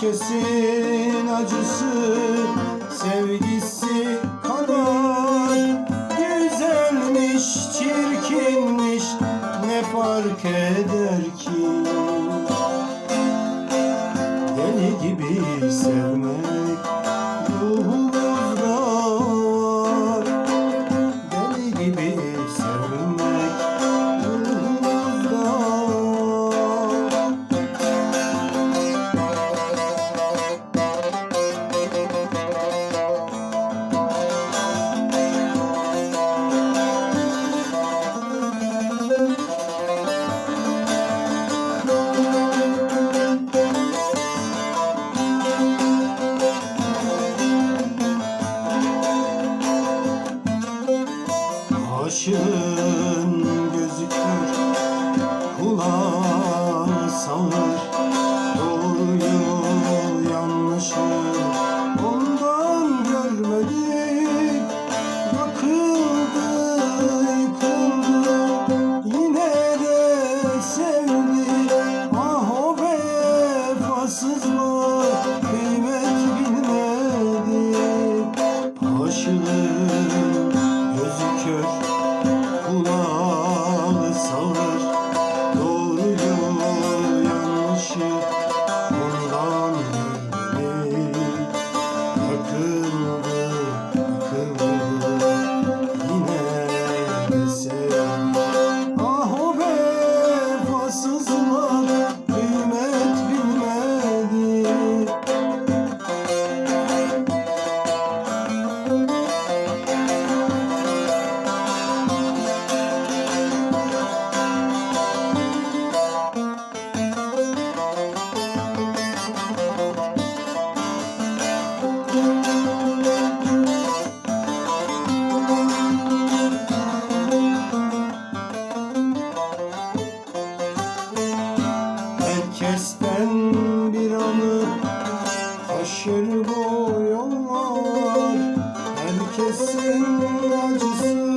Herkesin acısı sevgisi kadar. Güzelmiş çirkinmiş ne fark eder ki? Deli gibi sevmek Aşığın gözü kör Kulağı sağır Doğruyu yanlışı Ondan görmedik Bakıldı yıkıldı Yine de sevdi Ah o vefasızlar Kıymet bilmedi Aşığın gözü kör Father. Herkesten bir anı taşır bu yollar. Herkesin acısı